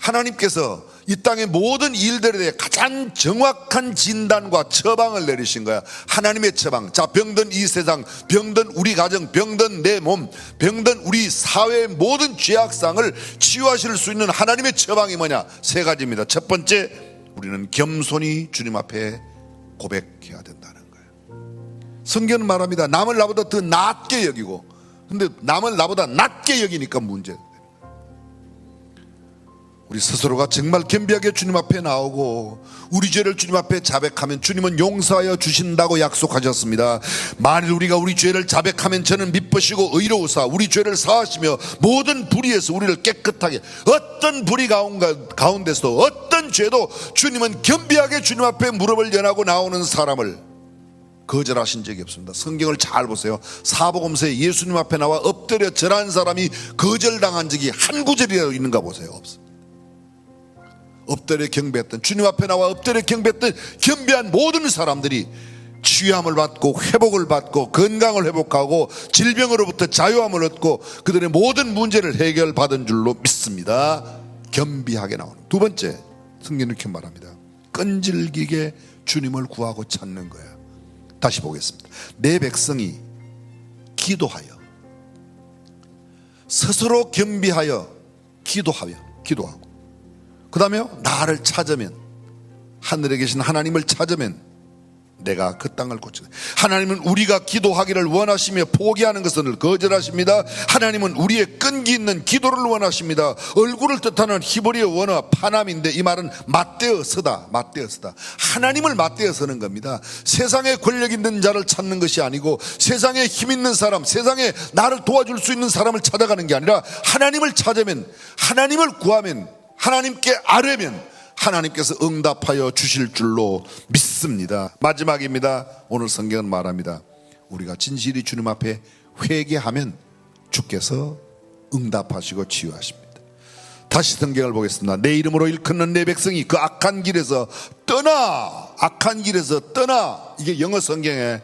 하나님께서 이 땅의 모든 일들에 대해 가장 정확한 진단과 처방을 내리신 거야. 하나님의 처방. 자, 병든 이 세상, 병든 우리 가정, 병든 내 몸, 병든 우리 사회의 모든 죄악상을 치유하실 수 있는 하나님의 처방이 뭐냐? 세 가지입니다. 첫 번째, 우리는 겸손히 주님 앞에 고백해야 된다는 거예요. 성경은 말합니다. 남을 나보다 더 낮게 여기고, 근데 남을 나보다 낮게 여기니까 문제. 우리 스스로가 정말 겸비하게 주님 앞에 나오고 우리 죄를 주님 앞에 자백하면 주님은 용서하여 주신다고 약속하셨습니다. 만일 우리가 우리 죄를 자백하면 저는 미쁘시고 의로우사 우리 죄를 사하시며 모든 불의에서 우리를 깨끗하게 어떤 불의 가운데서도 어떤 죄도 주님은 겸비하게 주님 앞에 무릎을 연하고 나오는 사람을 거절하신 적이 없습니다. 성경을 잘 보세요. 사복음서에 예수님 앞에 나와 엎드려 절한 사람이 거절당한 적이 한 구절이라도 있는가 보세요. 없어. 엎드려 경배했던 주님 앞에 나와 엎드려 경배했던 겸비한 모든 사람들이 치유함을 받고 회복을 받고 건강을 회복하고 질병으로부터 자유함을 얻고 그들의 모든 문제를 해결받은 줄로 믿습니다. 겸비하게 나오는 두 번째 성경 이렇게 말합니다. 끈질기게 주님을 구하고 찾는 거야. 다시 보겠습니다. 내 백성이 기도하여 스스로 겸비하여 기도하여 기도하고 그 다음에 나를 찾으면 하늘에 계신 하나님을 찾으면 내가 그 땅을 고치다. 하나님은 우리가 기도하기를 원하시며 포기하는 것을 거절하십니다. 하나님은 우리의 끈기 있는 기도를 원하십니다. 얼굴을 뜻하는 히브리어 원어 파남인데 이 말은 맞대어 서다, 맞대어 서다. 하나님을 맞대어 서는 겁니다. 세상에 권력 있는 자를 찾는 것이 아니고 세상에 힘 있는 사람, 세상에 나를 도와줄 수 있는 사람을 찾아가는 게 아니라 하나님을 찾으면 하나님을 구하면 하나님께 아뢰면 하나님께서 응답하여 주실 줄로 믿습니다. 마지막입니다. 오늘 성경은 말합니다. 우리가 진실이 주님 앞에 회개하면 주께서 응답하시고 치유하십니다. 다시 성경을 보겠습니다. 내 이름으로 일컫는 내 백성이 그 악한 길에서 떠나 악한 길에서 떠나 이게 영어 성경에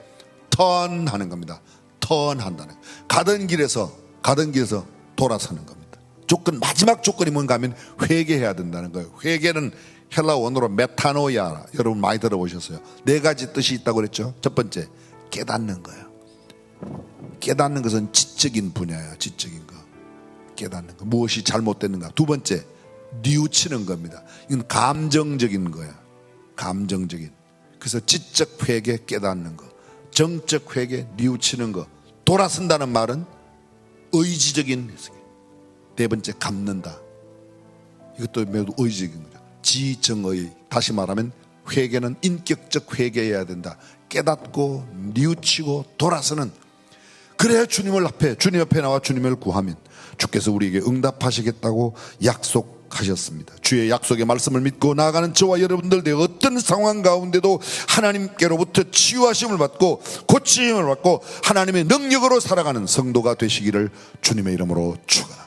turn 하는 겁니다. turn 한다는 가던 길에서 가던 길에서 돌아서는 겁니다. 조건 마지막 조건이 뭔가 하면 회개해야 된다는 거예요. 회개는 헬라 원어로 메타노야 여러분 많이 들어보셨어요. 네 가지 뜻이 있다고 그랬죠. 첫 번째 깨닫는 거예요. 깨닫는 것은 지적인 분야야. 지적인 거. 깨닫는 거. 무엇이 잘못됐는가. 두 번째 뉘우치는 겁니다. 이건 감정적인 거야. 감정적인. 그래서 지적 회개 깨닫는 거. 정적 회개 뉘우치는 거. 돌아선다는 말은 의지적인. 네 번째 갚는다. 이것도 매우 의지적인 거죠. 지정의 다시 말하면 회개는 인격적 회개해야 된다. 깨닫고 뉘우치고 돌아서는 그래야 주님을 앞에 주님 앞에 나와 주님을 구하면 주께서 우리에게 응답하시겠다고 약속하셨습니다. 주의 약속의 말씀을 믿고 나아가는 저와 여러분들 내 어떤 상황 가운데도 하나님께로부터 치유하심을 받고 고침을 받고 하나님의 능력으로 살아가는 성도가 되시기를 주님의 이름으로 축원합니다.